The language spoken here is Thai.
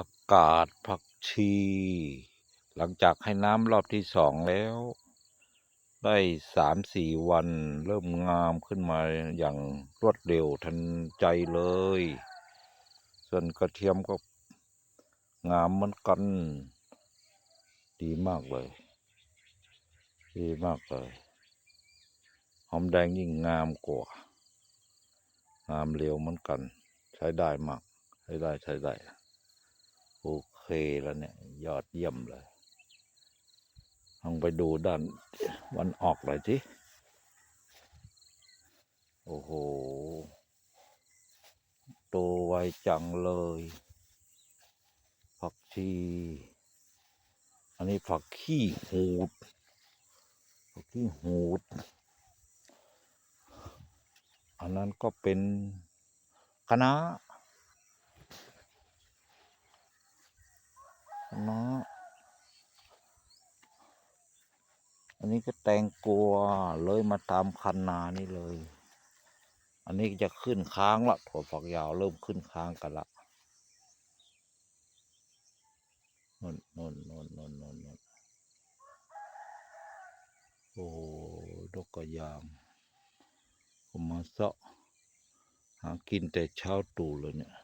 ผักกาดผักชี หลังจากให้น้ำรอบที่สองแล้ว ได้สามสี่วัน เริ่มงามขึ้นมาอย่างรวดเร็วทันใจเลย ส่วนกระเทียมก็งามเหมือนกัน ดีมากเลย ดีมากเลย หอมแดงยิ่งงามกว่า งามเร็วเหมือนกัน ใช้ได้มาก ใช้ได้ใช้ได้ โอเคแล้วเนี่ย ยอดเยี่ยมเลยลองไปดูด้านวันออกเลยทีโอ้โห โตไวจังเลย ผักชี อันนี้ผักขี้หูด ผักขี้หูด อันนั้นก็เป็นคณะ น้าะอันนี้ก็แตงกัวเลยมาตามคันนานี่เลย อันนี้จะขึ้นค้างละถั่วฝักยาวเริ่มขึ้นค้างกันละนนนนนนนนนโอ้ดอกกระยางผมมาเสาะหากินแต่เช้าตู่เลยเนี่ย